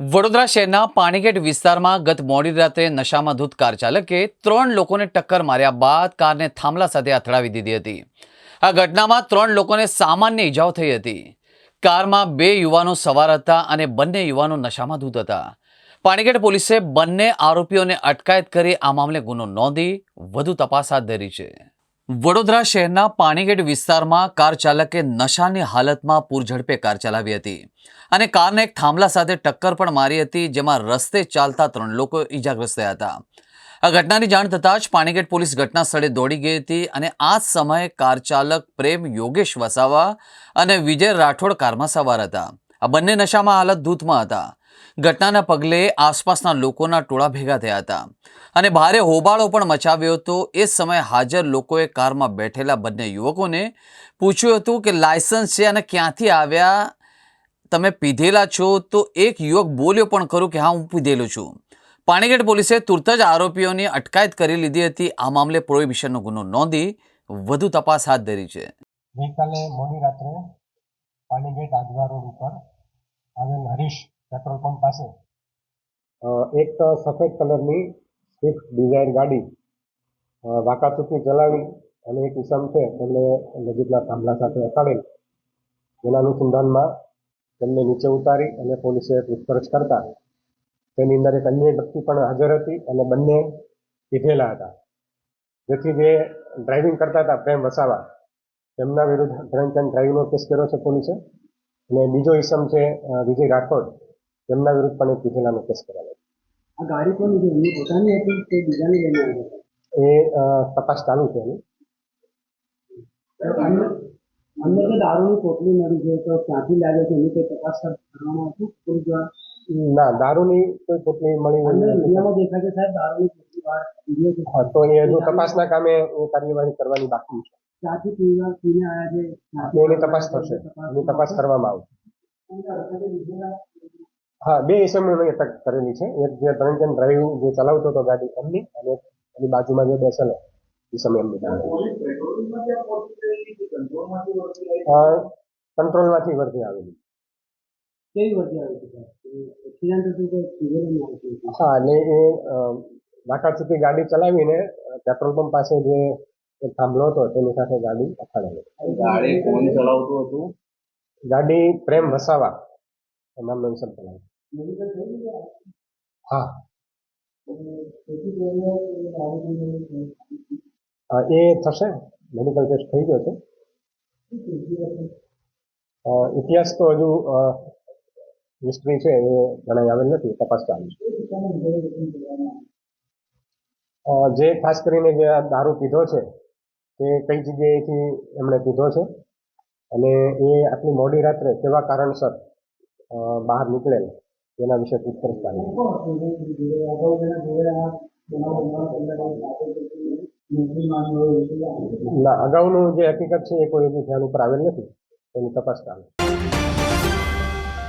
વડોદરા શહેરના પાણીગેટ વિસ્તારમાં ગત મોડી રાત્રે નશામાં ધૂત કાર ચાલકે ત્રણ લોકોને ટક્કર માર્યા બાદ કારને થાંભલા સાથે અથડાવી દીધી હતી. આ ઘટનામાં ત્રણ લોકોને સામાન્ય ઈજાઓ થઈ હતી. કારમાં બે યુવાનો સવાર હતા અને બંને યુવાનો નશામાં ધૂત હતા. પાણીગેટ પોલીસે બંને આરોપીઓને અટકાયત કરી આ મામલે ગુનો નોંધી વધુ તપાસ હાથ ધરી છે. વડોદરા શહેરના પાણીગેટ વિસ્તારમાં કાર ચાલકે નશાની હાલતમાં પૂરઝડપે કાર ચલાવી હતી અને કારને એક થાંભલા સાથે ટક્કર પણ મારી હતી, જેમાં રસ્તે ચાલતા ત્રણ લોકો ઈજાગ્રસ્ત થયા હતા. આ ઘટનાની જાણ થતાં જ પાણીગેટ પોલીસ ઘટના સ્થળે દોડી ગઈ હતી અને આ સમયે કાર ચાલક પ્રેમ યોગેશ વસાવા અને વિજય રાઠોડ કારમાં સવાર હતા. આ બંને નશામાં હાલત ધૂતમાં હતા. ઘટનાના પગલે આસપાસના લોકોના ટોળા ભેગા થયા હતા. અને ભારે હોબાળો પણ મચાવ્યો હતો. એ સમયે હાજર લોકોએ કારમાં બેઠેલા બંને યુવકોને પૂછ્યું હતું કે લાયસન્સ છે અને ક્યાંથી આવ્યા? તમે પીધેલા છો? તો એક યુવક બોલ્યો પણ ખરું કે હા, હું પીધેલો છું. પાણીગેટ પોલીસે તુરત જ આરોપીઓની અટકાયત કરી લીધી હતી. આ મામલે પ્રોહિબિશનનો ગુનો નોંધી વધુ તપાસ હાથ ધરી છે. ગઈકાલે મોડી રાત્રે પાણીગેટ આજવા રોડ ઉપર આવેલ હરીશ પેટ્રોલ પંપ પાસે. એક સફેદ કલરની સ્વિફ્ટ ડિઝાયર ગાડી વાકાચૂકી ચલાવી અને એક ઇસમ છે, તેમને નજીકના થાંભલા સાથે અથાડેલ જેના અનુસંધાનમાં તેમને નીચે ઉતારી અને પોલીસે પૂછપરછ કરતા તેની અંદર એક અન્ય વ્યક્તિ પણ હાજર હતી અને બંને પીધેલા હતા. જેથી જે ડ્રાઇવિંગ કરતા હતા, પ્રેમ વસાવા, તેમના વિરુદ્ધ ડ્રંક એન્ડ ડ્રાઇવિંગનો કેસ કર્યો છે પોલીસે. અને બીજો ઇસમ છે વિજય રાઠોડ. તેમના વિરુદ્ધ પણ એક પીધેલાનો કેસ કરેલો આ ગાડી કોની છે એમની પોતાની હતી કે બીજાની લઈને એ તપાસ ચાલુ છે એની. અમને તો દારૂની પોટલી મળી છે તો ક્યાંથી લાગે છે? એની કોઈ તપાસ કરવામાં આવશે? પોલીસ દ્વારા ના દારૂની કોઈ પોટલી મળી નથી. વિડીયોમાં દેખાય છે સાહેબ દારૂની પોટલી બહાર વીડિયો છે. હા, તો એ હજુ તપાસના કામે એ કાર્યવાહી કરવાની બાકી છે. ક્યાંથી પીવા પીને આવ્યા છે? એની તપાસ થશે. એની તપાસ કરવામાં આવશે. હા બે ઇસમોની અટક કરેલી છે. એક જે ત્રણ એન્ડ ડ્રાઈવ જે ચલાવતો હતો ગાડી એમની અને એની બાજુમાં જે બેસેલો સમય એમની કંટ્રોલમાંથી વર્ધી આવેલી. હા અને એ નાકાચૂકી ગાડી ચલાવીને પેટ્રોલ પંપ પાસે જે એક થાંભલો હતો તેની સાથે ગાડી અથડાયેલી ગાડી કોણ ચલાવતું હતું? ગાડી પ્રેમ વસાવા નામનો મેન્શન ગયું હા. એ થશે? મેડિકલ ટેસ્ટ થઈ ગયો છે? ઇતિહાસ તો હજુ હિસ્ટ્રી છે, એ જણાઈ આવેલ નથી, તપાસ ચાલુ છે. જે ખાસ કરીને જે દારૂ પીધો છે તે કઈ જગ્યાએથી એમણે પીધો છે? અને એ આટલી મોડી રાત્રે કેવા કારણસર બહાર નીકળેલ? તેના વિશે પૂછપરછ ચાલુ ના, અગાઉનું જે હકીકત છે એ કોઈ એની ધ્યાન ઉપર આવેલ નથી. એની તપાસ ચાલુ.